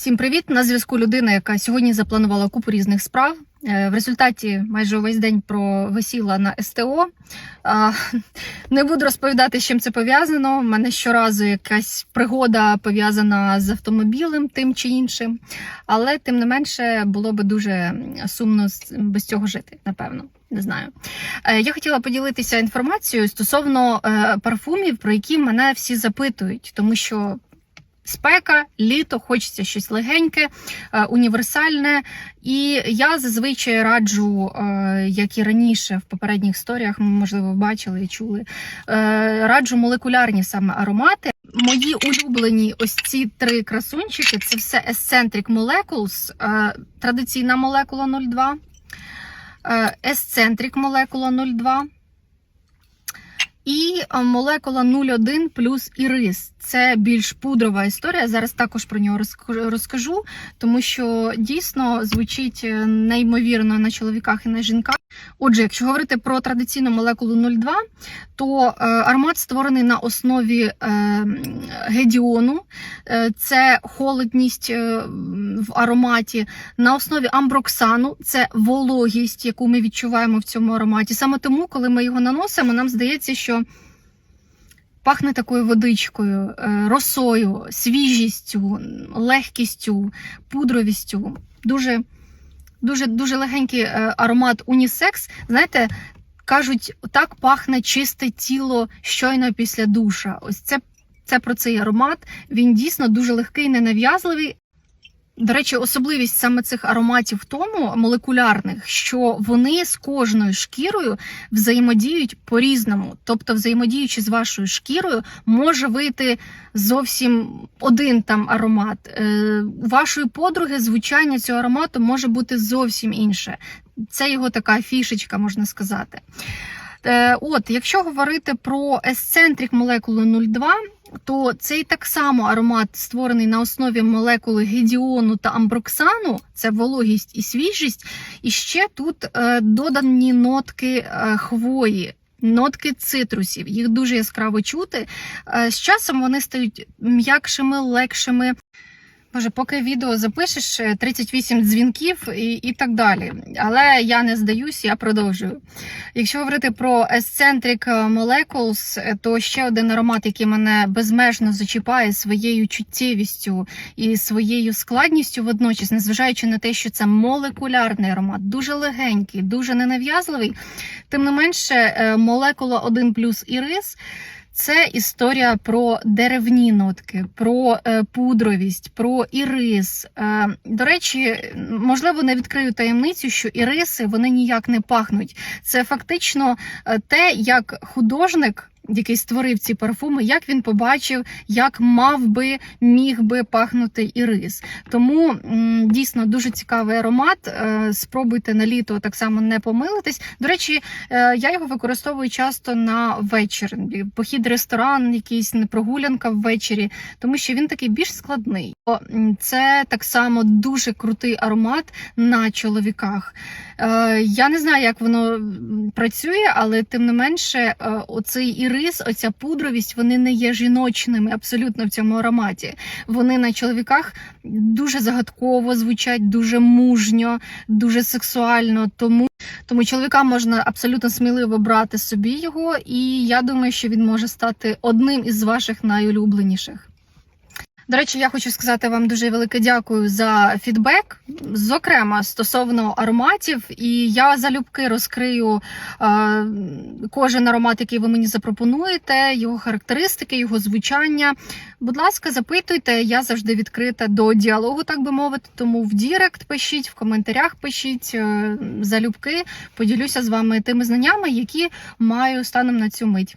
Всім привіт! На зв'язку людина, яка сьогодні запланувала купу різних справ. Е, В результаті майже увесь день провисіла на СТО. Не буду розповідати, з чим це пов'язано. У мене щоразу якась пригода пов'язана з автомобілем, тим чи іншим. Але тим не менше було би дуже сумно без цього жити, напевно. Не знаю. Е, Я хотіла поділитися інформацією стосовно е, парфумів, про які мене всі запитують, тому що спека, літо, хочеться щось легеньке, е, універсальне. І я зазвичай раджу, е, як і раніше в попередніх історіях, можливо, бачили і чули. е, Раджу молекулярні саме аромати. Мої улюблені ось ці три красунчики це все Eccentric Molecules, традиційна молекула 02, е, Eccentric молекула 02. І е, молекула 01 плюс ірис. Це більш пудрова історія. Зараз також про нього розк- розкажу, тому що дійсно звучить е, неймовірно на чоловіках і на жінках. Отже, якщо говорити про традиційну молекулу 02, то е, аромат створений на основі е, гедіону, Е, це холодність в ароматі, на основі амброксану, це вологість, яку ми відчуваємо в цьому ароматі. Саме тому, коли ми його наносимо, нам здається, що пахне такою водичкою, росою, свіжістю, легкістю, пудровістю. Дуже, дуже, дуже легенький е, аромат унісекс. Знаєте, кажуть, так пахне чисте тіло щойно після душа. Ось це, це про цей аромат. Він дійсно дуже легкий, ненав'язливий. До речі, особливість саме цих ароматів в тому молекулярних, що вони з кожною шкірою взаємодіють по-різному. Тобто, взаємодіючи з вашою шкірою, може вийти зовсім один там аромат. Е, У вашої подруги звучання цього аромату може бути зовсім інше. Це його така фішечка, можна сказати. Е, От, якщо говорити про есцентрик молекули 02, то цей так само аромат створений на основі молекули гедіону та амброксану, це вологість і свіжість. І ще тут е, додані нотки е, хвої. Нотки цитрусів, їх дуже яскраво чути. Е, З часом вони стають м'якшими, легшими. Боже, поки відео запишеш е, 38 дзвінків і, і так далі. Але я не здаюсь, я продовжую. Якщо говорити про Eccentric Molecules, е, то ще один аромат, який мене безмежно зачіпає своєю чуттєвістю і своєю складністю водночас, незважаючи на те, що це молекулярний аромат, дуже легенький, дуже ненав'язливий. Тим не менше, е, молекула 1 плюс ірис. Це історія про деревні нотки, про е, пудровість, про ірис. Е, до речі, можливо, не відкрию таємницю, що іриси вони ніяк не пахнуть. Це фактично е, те, як художник. Який створив ці парфуми, як він побачив, як мав би міг би пахнути ірис. Тому дійсно дуже цікавий аромат. Е, Спробуйте на літо так само не помилитись. До речі, е, я його використовую часто на вечір. Похід ресторан, якийсь не прогулянка ввечері, тому що він такий більш складний. Це так само дуже крутий аромат на чоловіках. Е, Я не знаю, як воно працює, але тим не менше, е, оцей ірис, оця пудровість, вони не є жіночними абсолютно в цьому ароматі. Вони на чоловіках дуже загадково звучать, дуже мужньо, дуже сексуально. Тому тому чоловікам можна абсолютно сміливо брати собі його, і я думаю, що він може стати одним із ваших найулюбленіших. До речі, я хочу сказати вам дуже велике дякую за фідбек, зокрема стосовно ароматів. І я залюбки розкрию е, кожен аромат, який ви мені запропонуєте, його характеристики, його звучання. Будь ласка, запитуйте, я завжди відкрита до діалогу, так би мовити. Тому в Дірект пишіть, в коментарях пишіть е, залюбки. Поділюся з вами тими знаннями, які маю станом на цю мить.